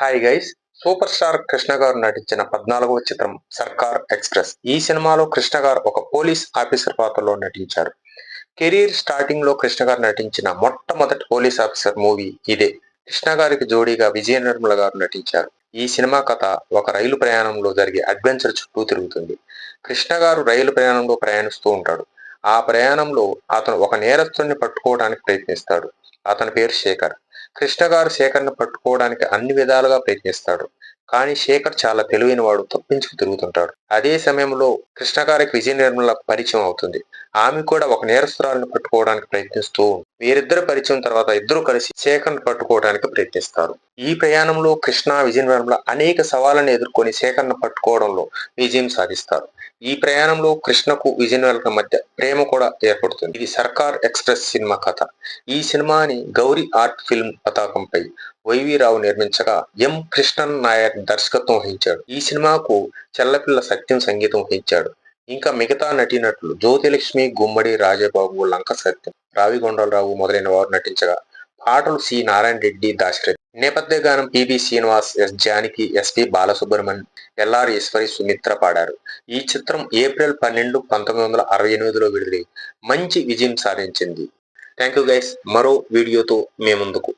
Hi guys super star Krishna garu నటించిన పద్నాలుగవ చిత్రం సర్కార్ ఎక్స్ప్రెస్ ఈ సినిమాలో కృష్ణ గారు ఒక పోలీస్ ఆఫీసర్ పాత్రలో నటించారు. కెరీర్ స్టార్టింగ్లో కృష్ణ గారు నటించిన మొట్టమొదటి పోలీస్ ఆఫీసర్ మూవీ ఇదే. కృష్ణ గారికి జోడీగా విజయ నిర్మల గారు నటించారు. ఈ సినిమా కథ ఒక రైలు ప్రయాణంలో జరిగే అడ్వెంచర్ చుట్టూ తిరుగుతుంది. కృష్ణ గారు రైలు ప్రయాణంలో ప్రయాణిస్తూ ఉంటాడు. ఆ ప్రయాణంలో అతను ఒక నేరస్తుడిని పట్టుకోవడానికి ప్రయత్నిస్తాడు. అతని పేరు శేఖర్. కృష్ణ గారు శేఖర్ను పట్టుకోవడానికి అన్ని విధాలుగా ప్రయత్నిస్తాడు. కానీ శేఖర్ చాలా తెలివైన వాడు తప్పించుకు తిరుగుతుంటాడు. అదే సమయంలో కృష్ణ గారికి విజయ నిర్మల పరిచయం అవుతుంది. ఆమె కూడా ఒక నేరస్తురాలను పట్టుకోవడానికి ప్రయత్నిస్తూ వీరిద్దరు పరిచయం తర్వాత ఇద్దరు కలిసి శేఖర్ను పట్టుకోవడానికి ప్రయత్నిస్తారు. ఈ ప్రయాణంలో కృష్ణ విజయ నిర్మల అనేక సవాళ్ళను ఎదుర్కొని శేఖర్ను పట్టుకోవడంలో విజయం సాధిస్తారు. ఈ ప్రయాణంలో కృష్ణకు విజయనగర మధ్య ప్రేమ కూడా ఏర్పడుతుంది. ఇది సర్కార్ ఎక్స్ప్రెస్ సినిమా కథ. ఈ సినిమాని గౌరీ ఆర్ట్ ఫిల్మ్ పతాకంపై వైవి రావు నిర్మించగా ఎం. కృష్ణన్ నాయర్ దర్శకత్వం వహించాడు. ఈ సినిమాకు చెల్లపిల్ల సత్యం సంగీతం వహించాడు. ఇంకా మిగతా నటీనటులు జ్యోతిలక్ష్మి గుమ్మడి రాజబాబు లంక సత్యం రావిగొండలరావు మొదలైన వారు నటించగా పాటలు సి. నారాయణ రెడ్డి దాశరథి నేపథ్య గానం PV Srinivas S Janaki SP Balasubrahmanyam LR Eswari Sumitra పాడారు. ఈ చిత్రం ఏప్రిల్ పన్నెండు పంతొమ్మిది వందల అరవై ఎనిమిదిలో విడుదలై మంచి విజయం సాధించింది. Thank you guys. మరో వీడియోతో మీ ముందుకు.